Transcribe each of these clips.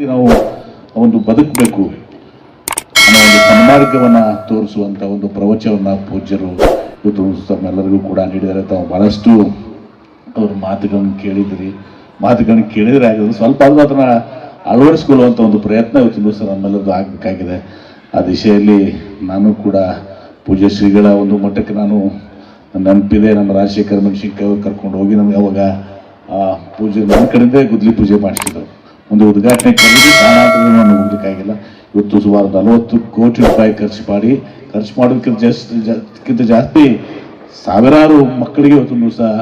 ನಾವು ಒಂದು ಬದುಕಬೇಕು ಅನ್ನೋ ಒಂದು ಸನ್ಮಾರ್ಗವನ್ನ ತೋರಿಸುವಂತ ಒಂದು ಪ್ರವಚನವನ್ನ ಪೂಜ್ಯರು ಇವತ್ತು ತಮ್ಮೆಲ್ಲರಿಗೂ ಕೂಡ ನೀಡಿದ್ದಾರೆ. ತಾವು ಬಹಳಷ್ಟು ಅವ್ರ ಮಾತುಗಳನ್ನು ಕೇಳಿದ್ರಿ ಮಾತುಗಳನ್ನು ಕೇಳಿದ್ರೆ ಆಗಿರೋದು ಸ್ವಲ್ಪ ಆದ್ರೂ ಅದನ್ನ ಅಳವಡಿಸ್ಕೊಳ್ಳುವಂತ ಒಂದು ಪ್ರಯತ್ನ ಇವತ್ತು ದಿವಸ ನಮ್ಮೆಲ್ಲರದು ಆಗಬೇಕಾಗಿದೆ. ಆ ದಿಶೆಯಲ್ಲಿ ನಾನು ಕೂಡ ಪೂಜ್ಯ ಶ್ರೀಗಳ ಒಂದು ಮಟ್ಟಕ್ಕೆ ನಾನು ನೆನಪಿದೆ. ನಮ್ಮ ರಾಜಶೇಖರ ಮನುಷ್ಯ ಕರ್ಕೊಂಡು ಹೋಗಿ ನಮ್ಗೆ ಅವಾಗ ಪೂಜೆ ನನ್ನ ಕಡೆಯಿಂದ ಗುದ್ಲಿ ಪೂಜೆ ಮಾಡಿಸಿದ್ರು. ಒಂದು ಉದ್ಘಾಟನೆ ಕರೆದು ಕಾರಣಾಂತರಗಳನ್ನು ನಾನು ಹೋಗ್ಲಿಕ್ಕಾಗಿಲ್ಲ ಇವತ್ತು ಸುಮಾರು ನಲವತ್ತು ಕೋಟಿ ರೂಪಾಯಿ ಖರ್ಚು ಮಾಡಿ, ಖರ್ಚು ಮಾಡೋದಕ್ಕಿಂತ ಜಾಸ್ತಿ, ಜಾಸ್ತಿಕ್ಕಿಂತ ಜಾಸ್ತಿ ಸಾವಿರಾರು ಮಕ್ಕಳಿಗೆ ಇವತ್ತು ಸಹ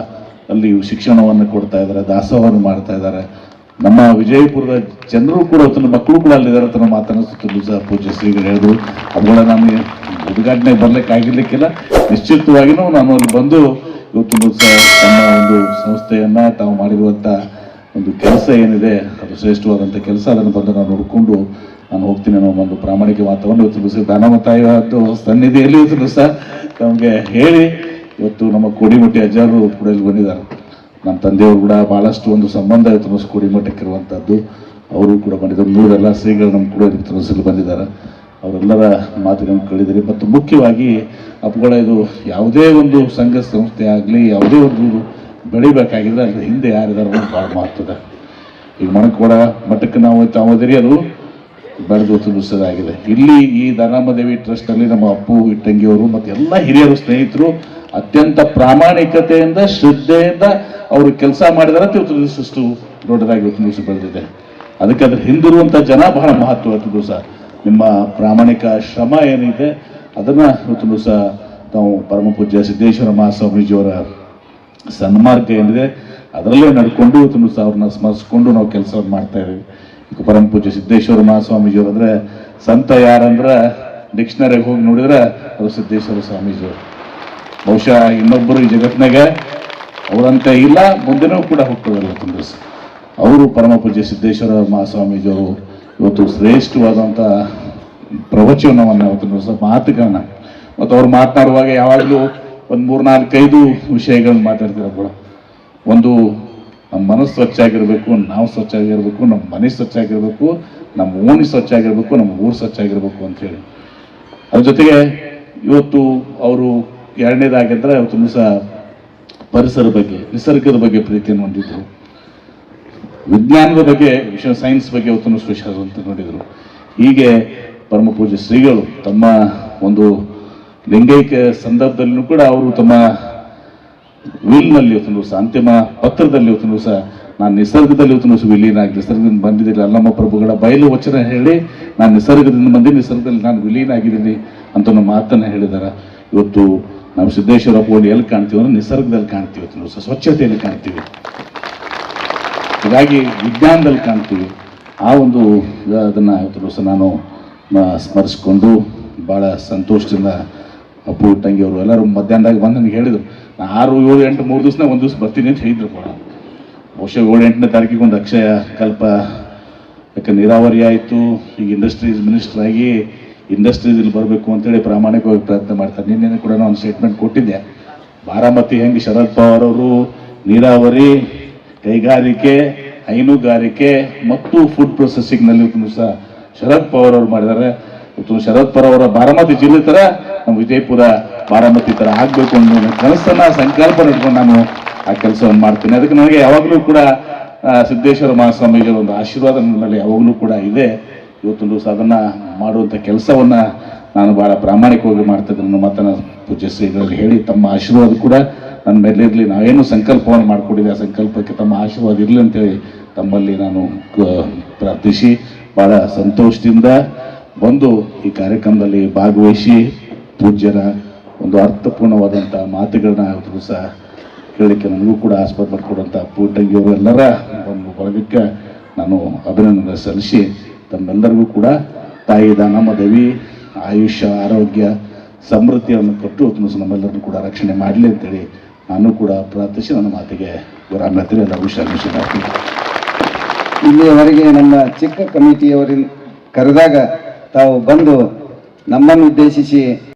ಅಲ್ಲಿ ಶಿಕ್ಷಣವನ್ನು ಕೊಡ್ತಾ ಇದ್ದಾರೆ, ದಾಸೋಹವನ್ನು ಮಾಡ್ತಾ ಇದ್ದಾರೆ. ನಮ್ಮ ವಿಜಯಪುರದ ಜನರು ಕೂಡ ಇವತ್ತು ಮಕ್ಕಳು ಕೂಡ ಅಲ್ಲಿದ್ದಾರೆ ಅಂತ ನಾವು ಮಾತನಾಡಿಸುತ್ತಿದ್ದು ದಿವಸ ಪೂಜೆ ಶ್ರೀಗಳು ಹೇಳಿದ್ರು. ಅವುಗಳ ನಾನು ಉದ್ಘಾಟನೆ ಬರಲಿಕ್ಕೆ ಆಗಿರ್ಲಿಕ್ಕಿಲ್ಲ. ನಿಶ್ಚಿತವಾಗಿಯೂ ನಾನು ಅಲ್ಲಿ ಬಂದು ಇವತ್ತು ಸಹ ತಮ್ಮ ಒಂದು ಸಂಸ್ಥೆಯನ್ನು ತಾವು ಮಾಡಿರುವಂತ ಒಂದು ಕೆಲಸ ಏನಿದೆ, ಅದು ಶ್ರೇಷ್ಠವಾದಂಥ ಕೆಲಸ, ಅದನ್ನು ಬಂದು ನಾನು ನೋಡಿಕೊಂಡು ನಾನು ಹೋಗ್ತೀನಿ ಅನ್ನೋ ಒಂದು ಪ್ರಾಮಾಣಿಕ ಮಾತವನ್ನು ಇವತ್ತು ದಿವಸ ದಾನಮತಾಯಿಯದ್ದು ಸನ್ನಿಧಿಯಲ್ಲಿ ಇವತ್ತು ಸಹ ನಮಗೆ ಹೇಳಿ, ಇವತ್ತು ನಮ್ಮ ಕೋಡಿಮಟ್ಟಿ ಅಜ್ಜಾರು ಕೂಡ ಇಲ್ಲಿ ಬಂದಿದ್ದಾರೆ. ನಮ್ಮ ತಂದೆಯವರು ಕೂಡ ಭಾಳಷ್ಟು ಒಂದು ಸಂಬಂಧ ಇವತ್ತು ಕೋಡಿಮಠಕ್ಕೆ ಇರುವಂಥದ್ದು ಅವರು ಕೂಡ ಬಂದಿದ್ದಾರೆ. ಮೂರೆಲ್ಲ ಶ್ರೀಗಳು ನಮ್ಮ ಕೂಡ ಇವತ್ತು ಬಂದಿದ್ದಾರೆ. ಅವರೆಲ್ಲರ ಮಾತುಗಳನ್ನು ಕೇಳಿದಿರಿ ಮತ್ತು ಮುಖ್ಯವಾಗಿ ಅಪ್ಪಗಳ ಇದು ಯಾವುದೇ ಒಂದು ಸಂಘ, ಸಂಸ್ಥೆ ಆಗಲಿ, ಯಾವುದೇ ಒಂದು ಬೆಳಿಬೇಕಾಗಿದ್ರೆ ಅದ್ರ ಹಿಂದೆ ಯಾರಿದಾರ ಭಾಳ ಮಹತ್ವದ. ಈಗ ಮಣಕೋಡ ಮಠಕ್ಕೆ ನಾವು ತಾವದಿರಿ ಅದು ಬೆಳೆದು ತಿಳಿಸೋದಾಗಿದೆ ಇಲ್ಲಿ ಈ ದಾನಮ್ಮದೇವಿ ಟ್ರಸ್ಟಲ್ಲಿ ನಮ್ಮ ಅಪ್ಪು, ಇಟ್ಟಂಗಿಯವರು ಮತ್ತು ಎಲ್ಲ ಹಿರಿಯರು, ಸ್ನೇಹಿತರು ಅತ್ಯಂತ ಪ್ರಾಮಾಣಿಕತೆಯಿಂದ, ಶ್ರದ್ಧೆಯಿಂದ ಅವರು ಕೆಲಸ ಮಾಡಿದಾರೆ ಅಷ್ಟು ದೊಡ್ಡದಾಗಿ ಇವತ್ತು ದಿವಸ ಬೆಳೆದಿದೆ. ಅದಕ್ಕೆ ಅದ್ರ ಹಿಂದಿರುವಂಥ ಜನ ಬಹಳ ಮಹತ್ವ ಇವತ್ತು ನಿಮ್ಮ ಪ್ರಾಮಾಣಿಕ ಶ್ರಮ ಏನಿದೆ ಅದನ್ನ ಇವತ್ತು ದಿವಸ ನಾವು ಪರಮ ಪೂಜ್ಯ ಸಿದ್ದೇಶ್ವರ ಮಹಾಸ್ವಾಮೀಜಿಯವರ ಸನ್ಮಾರ್ಗ ಏನಿದೆ, ಅದರಲ್ಲೇ ನಡ್ಕೊಂಡು ಇವತ್ತು ಅವ್ರನ್ನ ಸ್ಮರಿಸ್ಕೊಂಡು ನಾವು ಕೆಲಸ ಮಾಡ್ತಾ ಇದ್ದೀವಿ. ಈಗ ಪರಮ ಪೂಜ್ಯ ಸಿದ್ದೇಶ್ವರ ಮಹಾಸ್ವಾಮೀಜಿಯವರು ಅಂದ್ರೆ ಸಂತ ಯಾರಂದ್ರೆ ಡಿಕ್ಷನರಿಗೆ ಹೋಗಿ ನೋಡಿದ್ರೆ ಅವರು ಸಿದ್ದೇಶ್ವರ ಸ್ವಾಮೀಜಿಯವರು. ಬಹುಶಃ ಇನ್ನೊಬ್ಬರು ಈ ಜಗತ್ತಿನಾಗ ಅವರಂತೆ ಇಲ್ಲ ಮುಂದೆನೂ ಕೂಡ ಹೋಗ್ತದಲ್ಲ ದಿವಸ ಅವರು ಪರಮ ಪೂಜ್ಯ ಸಿದ್ದೇಶ್ವರ ಮಹಾಸ್ವಾಮೀಜಿಯವರು ಇವತ್ತು ಶ್ರೇಷ್ಠವಾದಂಥ ಪ್ರವಚನವನ್ನು ಇವತ್ತು ಮಾತುಗಳನ್ನ. ಮತ್ತು ಅವ್ರು ಮಾತನಾಡುವಾಗ ಯಾವಾಗಲೂ ಒಂದು ಮೂರು ನಾಲ್ಕೈದು ವಿಷಯಗಳನ್ನ ಮಾತಾಡ್ತಾರೆ ಕೂಡ ಒಂದು ನಮ್ಮ ಮನಸ್ಸು ಸ್ವಚ್ಛ ಆಗಿರಬೇಕು, ನಾವು ಸ್ವಚ್ಛ ಆಗಿರಬೇಕು ನಮ್ಮ ಮನೆ ಸ್ವಚ್ಛ ಆಗಿರಬೇಕು ನಮ್ಮ ಓಣಿ ಸ್ವಚ್ಛ ಆಗಿರಬೇಕು ನಮ್ಮ ಊರು ಸ್ವಚ್ಛ ಆಗಿರಬೇಕು ಅಂತ ಹೇಳಿ. ಅದ್ರ ಜೊತೆಗೆ ಇವತ್ತು ಅವರು ಎರಡನೇದಾಗಿದ್ರೆ ಇವತ್ತು ದಿವಸ ಪರಿಸರ ಬಗ್ಗೆ, ನಿಸರ್ಗದ ಬಗ್ಗೆ ಪ್ರೀತಿಯನ್ನು ಹೊಂದಿದ್ದರು ವಿಜ್ಞಾನದ ಬಗ್ಗೆ ವಿಷಯ ಸೈನ್ಸ್ ಬಗ್ಗೆ ಇವತ್ತು ಸ್ಪೆಷಲ್ ಅಂತ ನೋಡಿದರು. ಹೀಗೆ ಪರಮ ಪೂಜೆ ಶ್ರೀಗಳು ತಮ್ಮ ಒಂದು ಲಿಂಗೈಕ್ಯ ಸಂದರ್ಭದಲ್ಲೂ ಕೂಡ ಅವರು ತಮ್ಮ ವಿಲ್ನಲ್ಲಿ ಇವತ್ತು ದಿವಸ ಅಂತಿಮ ಪತ್ರದಲ್ಲಿ ಇವತ್ತು ದಿವಸ ನಾನು ನಿಸರ್ಗದಲ್ಲಿ ಇವತ್ತು ದಿವಸ ವಿಲೀನಾಗಿ ನಿಸರ್ಗದಿಂದ ಬಂದಿದ್ದೀನಿ. ಅಲ್ಲಮ್ಮ ಪ್ರಭುಗಳ ಬಯಲು ವಚನ ಹೇಳಿ ನಾನು ನಿಸರ್ಗದಿಂದ ಬಂದಿ ನಿಸರ್ಗದಲ್ಲಿ ನಾನು ವಿಲೀನ ಆಗಿದ್ದೀನಿ ಅಂತ ಒಂದು ಮಾತನ್ನು ಹೇಳಿದಾರೆ. ಇವತ್ತು ನಾವು ಸಿದ್ದೇಶ್ವರ ಬೋರ್ಡ್ ಎಲ್ಲಿ ಕಾಣ್ತೀವಿ ಅಂದ್ರೆ ನಿಸರ್ಗದಲ್ಲಿ ಕಾಣ್ತೀವಿ ಇವತ್ತು ದಿವಸ ಸ್ವಚ್ಛತೆಯಲ್ಲಿ ಕಾಣ್ತೀವಿ. ಹೀಗಾಗಿ ವಿಜ್ಞಾನದಲ್ಲಿ ಕಾಣ್ತೀವಿ. ಆ ಒಂದು ಅದನ್ನು ಇವತ್ತು ನಾನು ಸ್ಮರಿಸ್ಕೊಂಡು ಭಾಳ ಸಂತೋಷದಿಂದ ಅಪ್ಪು ತಂಗಿ ಅವರು ಎಲ್ಲರೂ ಮಧ್ಯಾಹ್ನದಾಗ ಬಂದು ನನಗೆ ಹೇಳಿದರು ನಾನು ಆರು, ಏಳು, ಎಂಟು, ಮೂರು ದಿವಸ ಒಂದು ದಿವಸ ಬರ್ತೀನಿ ಅಂತ ಹೇಳಿದ್ರು ಕೂಡ. ಬಹುಶಃ ಏಳು, ಎಂಟನೇ ತಾರೀಕಿಗೆ ಒಂದು ಅಕ್ಷಯ ಕಲ್ಪ ಯಾಕೆ ನೀರಾವರಿ ಆಯಿತು, ಈಗ ಇಂಡಸ್ಟ್ರೀಸ್ ಮಿನಿಸ್ಟರ್ ಆಗಿ ಇಂಡಸ್ಟ್ರೀಸ್ ಇಲ್ಲಿ ಬರಬೇಕು ಅಂತೇಳಿ ಪ್ರಾಮಾಣಿಕವಾಗಿ ಪ್ರಯತ್ನ ಮಾಡ್ತಾರೆ. ನಿನ್ನೆ ಕೂಡ ನಾನು ಸ್ಟೇಟ್ಮೆಂಟ್ ಕೊಟ್ಟಿದ್ದೆ. ಬಾರಾಮತಿ ಹೆಂಗೆ ಶರದ್ ಪವಾರ್ ಅವರು ನೀರಾವರಿ, ಕೈಗಾರಿಕೆ, ಹೈನುಗಾರಿಕೆ ಮತ್ತು ಫುಡ್ ಪ್ರೊಸೆಸಿಂಗ್ನಲ್ಲಿ ಸಹ ಶರದ್ ಪವಾರ್ ಅವರು ಮಾಡಿದ್ದಾರೆ. ಶರದ್ ಪವಾರ್ ಅವರ ಬಾರಾಮತಿ ಜಿಲ್ಲೆ ತರ ನಮ್ಮ ವಿಜಯಪುರ ಬಾರಾಮತಿ ಥರ ಆಗಬೇಕು ಅನ್ನೋ ಕನಸನ್ನ, ಸಂಕಲ್ಪ ಇಟ್ಕೊಂಡು ನಾನು ಆ ಕೆಲಸವನ್ನು ಮಾಡ್ತೀನಿ. ಅದಕ್ಕೆ ನನಗೆ ಯಾವಾಗಲೂ ಕೂಡ ಸಿದ್ದೇಶ್ವರ ಮಹಾಸ್ವಾಮಿಗಳ ಒಂದು ಆಶೀರ್ವಾದ ನನ್ನಲ್ಲಿ ಯಾವಾಗಲೂ ಕೂಡ ಇದೆ. ಇವತ್ತೊಂದು ದಿವಸ ಅದನ್ನು ಮಾಡುವಂಥ ಕೆಲಸವನ್ನ ನಾನು ಬಹಳ ಪ್ರಾಮಾಣಿಕವಾಗಿ ಮಾಡ್ತಾ ಇದ್ದೀನಿ ನನ್ನ ಮಾತನ್ನ ಪೂಜಿಸಿ ಇದರಲ್ಲಿ ಹೇಳಿ, ತಮ್ಮ ಆಶೀರ್ವಾದ ಕೂಡ ನನ್ನ ಮೇಲೆ ಇರಲಿ. ನಾವೇನು ಸಂಕಲ್ಪವನ್ನು ಮಾಡಿಕೊಂಡಿದ್ದೆ ಆ ಸಂಕಲ್ಪಕ್ಕೆ ತಮ್ಮ ಆಶೀರ್ವಾದ ಇರಲಿ ಅಂತೇಳಿ ತಮ್ಮಲ್ಲಿ ನಾನು ಪ್ರಾರ್ಥಿಸಿ ಬಹಳ ಸಂತೋಷದಿಂದ ಬಂದು ಈ ಕಾರ್ಯಕ್ರಮದಲ್ಲಿ ಭಾಗವಹಿಸಿ ಪೂಜ್ಯರ ಒಂದು ಅರ್ಥಪೂರ್ಣವಾದಂಥ ಮಾತುಗಳನ್ನ ಸಹ ಕೇಳಲಿಕ್ಕೆ ನನಗೂ ಕೂಡ ಆಸ್ಪದ ಮಾಡಿಕೊಡುವಂಥ ಪೂಟಂಗಿಯವರು ಎಲ್ಲರ ಒಂದು ಬಳಗಕ್ಕೆ ನಾನು ಅಭಿನಂದನೆ ಸಲ್ಲಿಸಿ, ತಮ್ಮೆಲ್ಲರಿಗೂ ಕೂಡ ತಾಯಿ ದಾನಮ್ಮ ದೇವಿ, ಆಯುಷ್ಯ, ಆರೋಗ್ಯ, ಸಮೃದ್ಧಿಯನ್ನು ಕೊಟ್ಟು ದಿವಸ ನಮ್ಮೆಲ್ಲರನ್ನು ಕೂಡ ರಕ್ಷಣೆ ಮಾಡಲಿ ಅಂತೇಳಿ ನಾನು ಕೂಡ ಪ್ರಾರ್ಥಿಸಿ ನನ್ನ ಮಾತಿಗೆ ವಿರಾಮತ್ರಿ ಎಲ್ಲ ವಿಷಯ ಇಲ್ಲಿಯವರೆಗೆ ನಮ್ಮ ಚಿಕ್ಕ ಕಮಿಟಿಯವರಿಂದ ಕರೆದಾಗ ತಾವು ಬಂದು ನಮ್ಮನ್ನು ಉದ್ದೇಶಿಸಿ